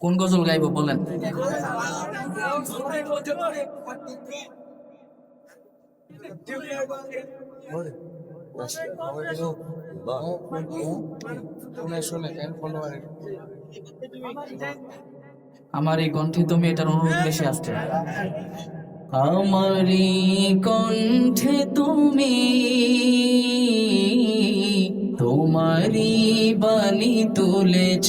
কোন গজল গাইব বলেন? আমার এই কণ্ঠে তুমি এটার অনুরোধ বেশি আসছে। আমারই কণ্ঠে তুমি তোমারই বাণী তুলেছ।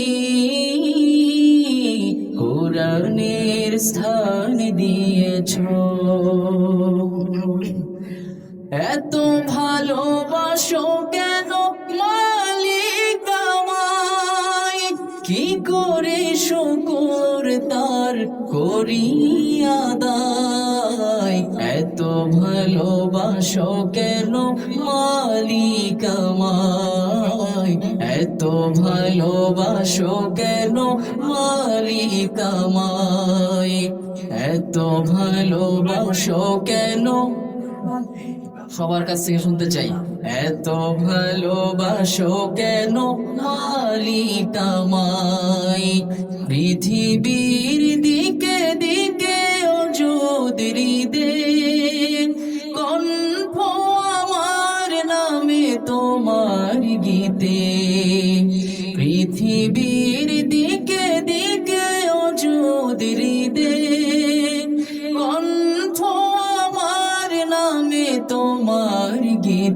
স্থান দিয়েছ। এত ভালোবাসো কেন কি করে শুকুর তার করিয়া দায় এত ভালোবাসো কেন মালিক এত ভালোবাসো কেন মালিক আমায়? এত ভালোবাসো কেন? সবার কাছ থেকে শুনতে চাই। এত ভালোবাসো কেন মালিক আমায়? পৃথিবীর দিকে দিকে অযোধরি দে কণ্ঠ আমার নামে তোমার গীতে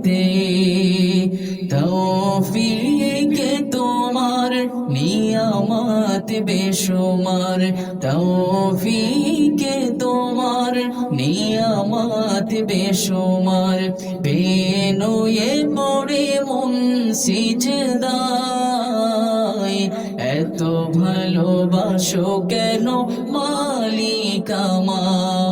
গীতে তৌফিকে তোমার, নিয়ামত বেশুমার। তৌফিকে তোমার, নিয়ামত বেশুমার। বেনুয়ে পড়ে মন সিজদায়। এত ভালোবাসো কেন মালিক আমায়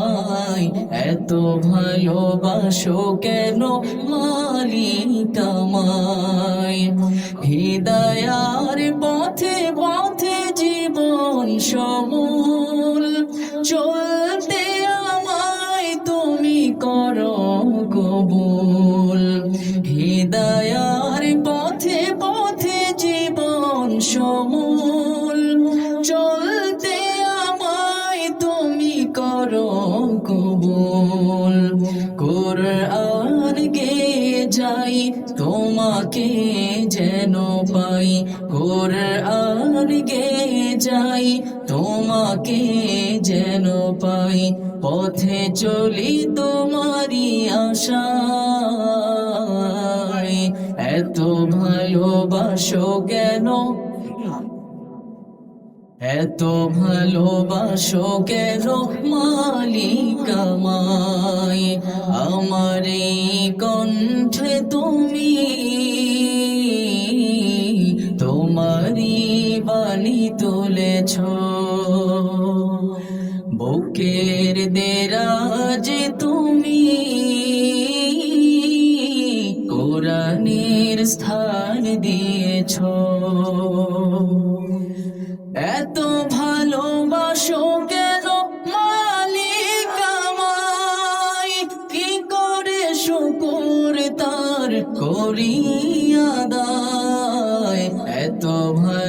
এত ভালোবাসো কেন মালিক আমায় হৃদয়ার পথে পথে জীবন সমূল তোমাকে যেন পাই, কোরআন গে যাই, তোমাকে যেন পাই, পথে চলি তোমারই আশায়। এত ভালোবাসো কেন? এত ভালোবাসো কেন মালিক আমায়? আমার কণ্ঠে তুমি তুলেছ বুকের দেরাজ তুমি কোরআনের স্থান দিয়েছ। এত ভালোবাসো কেন